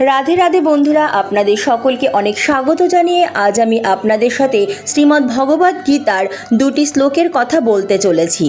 রাধে রাধে বন্ধুরা, আপনাদের সকলকে অনেক স্বাগত জানিয়ে আজ আমি আপনাদের সাথে শ্রীমদ্ ভগবদ্ গীতার দুটি শ্লোকের কথা বলতে চলেছি।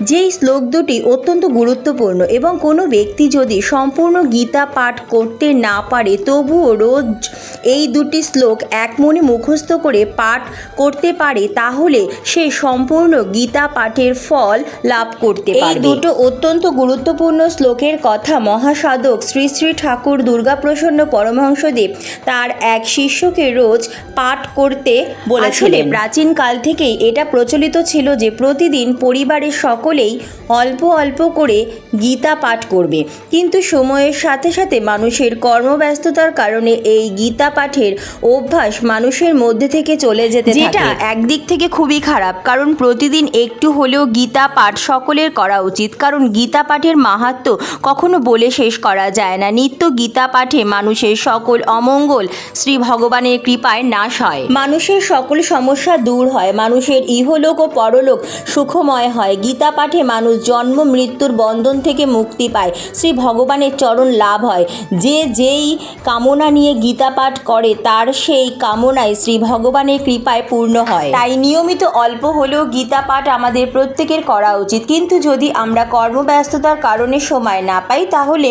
যেই শ্লোক দুটি অত্যন্ত গুরুত্বপূর্ণ এবং কোনো ব্যক্তি যদি সম্পূর্ণ গীতা পাঠ করতে না পারে তবুও রোজ এই দুটি শ্লোক এক মনে মুখস্থ করে পাঠ করতে পারে তাহলে সে সম্পূর্ণ গীতা পাঠের ফল লাভ করতে এই দুটো অত্যন্ত গুরুত্বপূর্ণ শ্লোকের কথা মহাসাধক শ্রী শ্রী ঠাকুর দুর্গাপ্রসন্ন পরমহংসদেব তার এক শিষ্যকে রোজ পাঠ করতে বলেছিলেন। প্রাচীনকাল থেকেই এটা প্রচলিত ছিল যে প্রতিদিন পরিবারের সকলেই অল্প অল্প করে গীতা পাঠ করবে। কিন্তু সময়ের সাথে সাথে মানুষের কর্মব্যস্ততার কারণে এই গীতা পাঠের অভ্যাস মানুষের মধ্যে থেকে চলে যেতে যেটা একদিক থেকে খুবই খারাপ কারণ প্রতিদিন একটু হলেও গীতা পাঠ সকলের করা উচিত। কারণ গীতা পাঠের মাহাত্ম্য কখনো বলে শেষ করা যায় না। নিত্য গীতা পাঠে মানুষের সকল অমঙ্গল শ্রী ভগবানের কৃপায় নাশ হয়। মানুষের সকল সমস্যা দূর হয়। মানুষের ইহলোক ও পরলোক সুখময় হয়। গীতা পাঠে মানুষ জন্ম, মৃত্যুর বন্ধন থেকে মুক্তি পায়। শ্রী ভগবানের চরণ লাভ হয়। যে যেই কামনা নিয়ে গীতা পাঠ করে, তার সেই কামনায় শ্রী ভগবানের কৃপায় পূর্ণ হয়। তাই নিয়মিত অল্প হলেও গীতা পাঠ আমাদের প্রত্যেকের করা উচিত। কিন্তু যদি আমরা কর্মব্যস্ততার কারণে সময় না পাই, তাহলে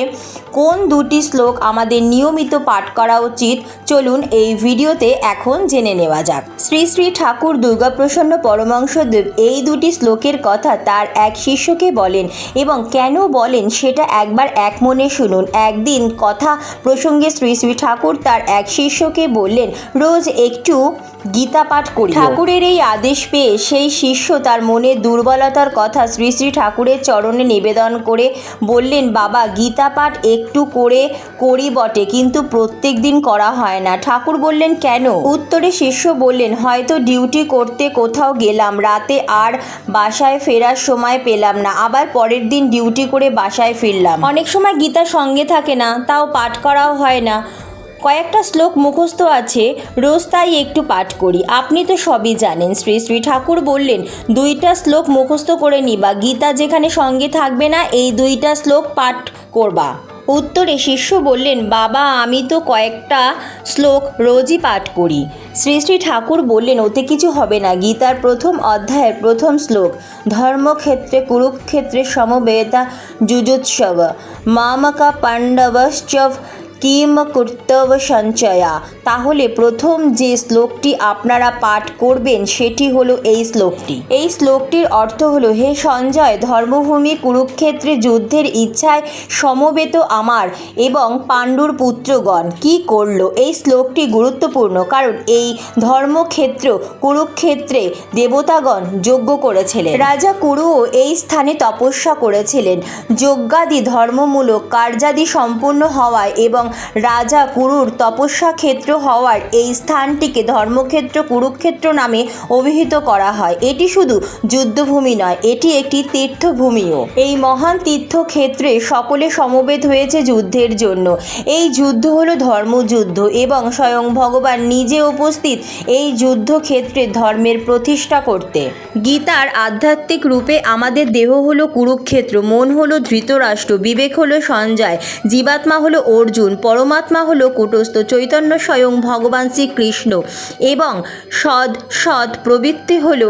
কোন দুটি শ্লোক আমাদের নিয়মিত পাঠ করা উচিত? চলুন এই ভিডিওতে এখন জেনে নেওয়া যাক। শ্রী শ্রী ঠাকুর দুর্গাপ্রসন্ন পরমাংশদেব এই দুটি শ্লোকের কথা তার এক শিষ্যকে বলেন এবং কেন বলেন সেটা একবার এক মনে শুনুন। একদিন কথা প্রসঙ্গে শ্রী শ্রী ঠাকুর তার এক শিষ্যকে বললেন রোজ একটু গীতা পাঠ করি। ঠাকুরের এই আদেশ পেয়ে সেই শিষ্য তার মনে দুর্বলতার কথা শ্রী শ্রী ঠাকুরের চরণে নিবেদন করে বললেন বাবা গীতা পাঠ একটু করে করি বটে কিন্তু প্রত্যেক দিন করা হয় না। ঠাকুর বললেন কেন? উত্তরে শিষ্য বললেন হয়তো ডিউটি করতে কোথাও গেলাম। রাতে আর বাসায় ফেরার সময় পেলাম না, আবার পরের দিন ডিউটি করে বাসায় ফিরলাম। অনেক সময় গীতা সঙ্গে থাকে না, তাও পাঠ করাও হয় না। কয়েকটা শ্লোক মুখস্থ আছে, রোজ তাই একটু পাঠ করি। আপনি তো সবই জানেন, শ্রী শ্রী ঠাকুর বললেন, দুইটা শ্লোক মুখস্থ করে নিবা। গীতা যেখানে সঙ্গে থাকবে না, এই দুইটা শ্লোক পাঠ করবা। উত্তরে শিষ্য বললেন, বাবা, আমি তো কয়েকটা শ্লোক রোজই পাঠ করি। শ্রী শ্রী ঠাকুর বললেন ওতে কিছু হবে না। গীতার প্রথম অধ্যায়ের প্রথম শ্লোক, ধর্মক্ষেত্রে, কুরুক্ষেত্রে সমবেতা যুজুৎসব। মামাকা পাণ্ডবশ্চব কিম কর্তব্য সঞ্চয়া। তাহলে প্রথম যে শ্লোকটি আপনারা পাঠ করবেন, সেটি হলো এই শ্লোকটি। এই শ্লোকটির অর্থ হলো, হে সঞ্জয়, ধর্মভূমি কুরুক্ষেত্রে যুদ্ধের ইচ্ছায় সমবেত আমার এবং পাণ্ডুর পুত্রগণ। কি করল? এই শ্লোকটি গুরুত্বপূর্ণ, কারণ এই ধর্মক্ষেত্র কুরুক্ষেত্রে দেবতাগণ যজ্ঞ করেছিলেন। রাজা কুরুও এই স্থানে তপস্যা করেছিলেন। যজ্ঞাদি ধর্মমূলক কার্যাদি সম্পূর্ণ হওয়ায় এবং রাজা কুরুর তপস্যা ক্ষেত্র হওয়ার এই স্থানটিকে ধর্মক্ষেত্র, কুরুক্ষেত্র নামে অভিহিত করা হয়। এটি শুধু যুদ্ধভূমি নয়, এটি একটি তীর্থভূমিও। এই মহান তীর্থক্ষেত্রে সকলে সমবেত হয়েছে যুদ্ধের জন্য। এই যুদ্ধ হলো ধর্মযুদ্ধ এবং স্বয়ং ভগবান নিজে উপস্থিত এই যুদ্ধক্ষেত্রে ধর্মের প্রতিষ্ঠা করতে। গীতার আধ্যাত্মিক রূপে আমাদের দেহ হলো কুরুক্ষেত্র, মন হলো ধৃতরাষ্ট্র, বিবেক হলো সঞ্জয়, জীবাত্মা হলো অর্জুন পরমাত্মা হলো কুটস্থ চৈতন্য স্বয়ং ভগবান শ্রীকৃষ্ণ এবং সদ সৎ প্রবৃত্তি হল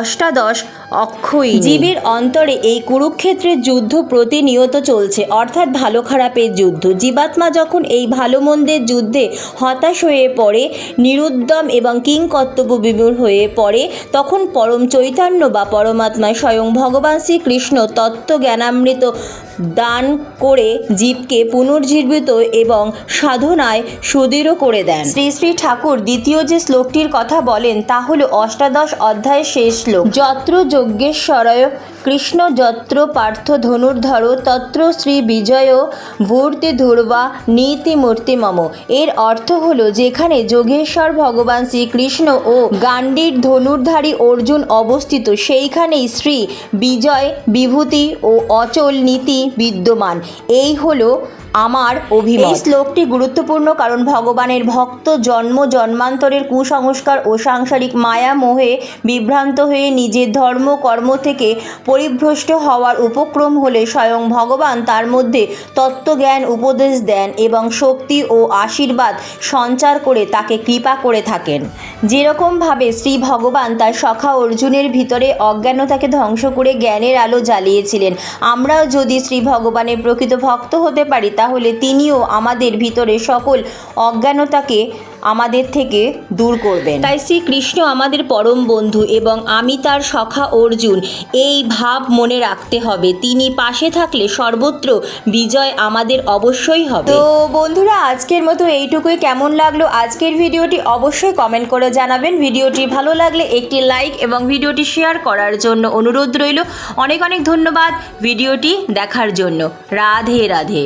অষ্টাদশ অক্ষয় জীবের অন্তরে এই কুরুক্ষেত্রের যুদ্ধ প্রতিনিয়ত চলছে, অর্থাৎ ভালো খারাপের যুদ্ধ। জীবাত্মা যখন এই ভালো মন্দের যুদ্ধে হতাশ হয়ে পড়ে, নিরুদ্যম এবং কিংকর্তব্য বিমূর হয়ে পড়ে, তখন পরম চৈতন্য বা পরমাত্মা স্বয়ং ভগবান শ্রীকৃষ্ণ তত্ত্ব জ্ঞানামৃত দান করে জীবকে পুনর্জীবিত এবং সাধনায় সুদৃঢ় করে দেন। শ্রী শ্রী ঠাকুর দ্বিতীয় যে শ্লোকটির কথা বলেন, তা হল অষ্টাদশ অধ্যায়ের শেষ শ্লোক। যত্র যজ্ঞেশ্বরয় কৃষ্ণ যত্র পার্থ ধনুর্ধর তত্র শ্রী বিজয় ভূর্তি ধুর্বা নীতি মূর্তি মম এর অর্থ হল যেখানে যোগেশ্বর ভগবান শ্রীকৃষ্ণ ও গান্ডীর ধনুর্ধারী অর্জুন অবস্থিত, সেইখানেই শ্রী বিজয়, বিভূতি ও অচল নীতি বিদ্যমান। এই হলো আমার অভিমত। এই শ্লোকটি গুরুত্বপূর্ণ কারণ ভগবানের ভক্ত জন্ম, জন্মান্তরের কুসংস্কার ও সাংসারিক মায়া মোহে বিভ্রান্ত হয়ে নিজের ধর্ম, কর্ম থেকে পরিভ্রষ্ট হওয়ার উপক্রম হলে স্বয়ং ভগবান তার মধ্যে তত্ত্বজ্ঞান উপদেশ দেন এবং শক্তি ও আশীর্বাদ সঞ্চার করে তাকে কৃপা করে থাকেন। যেরকমভাবে শ্রী ভগবান তার সখা অর্জুনের ভিতরে অজ্ঞানতাকে ধ্বংস করে জ্ঞানের আলো জ্বালিয়েছিলেন, আমরাও যদি শ্রী ভগবানের প্রকৃত ভক্ত হতে পারি তাহলে তিনিও আমাদের ভিতরে সকল অজ্ঞানতাকে আমাদের থেকে দূর করবেন। তাই শ্রীকৃষ্ণ আমাদের পরম বন্ধু এবং আমি তার সখা অর্জুন এই ভাব মনে রাখতে হবে। তিনি পাশে থাকলে সর্বত্র বিজয় আমাদের অবশ্যই হবে। তো বন্ধুরা আজকের মতো এইটুকুই। কেমন লাগল আজকের ভিডিওটি অবশ্যই কমেন্ট করে জানাবেন। ভিডিওটি ভালো লাগলে একটি লাইক এবং ভিডিওটি শেয়ার করার জন্য অনুরোধ রইল। অনেক অনেক ধন্যবাদ ভিডিওটি দেখার জন্য। রাধে রাধে।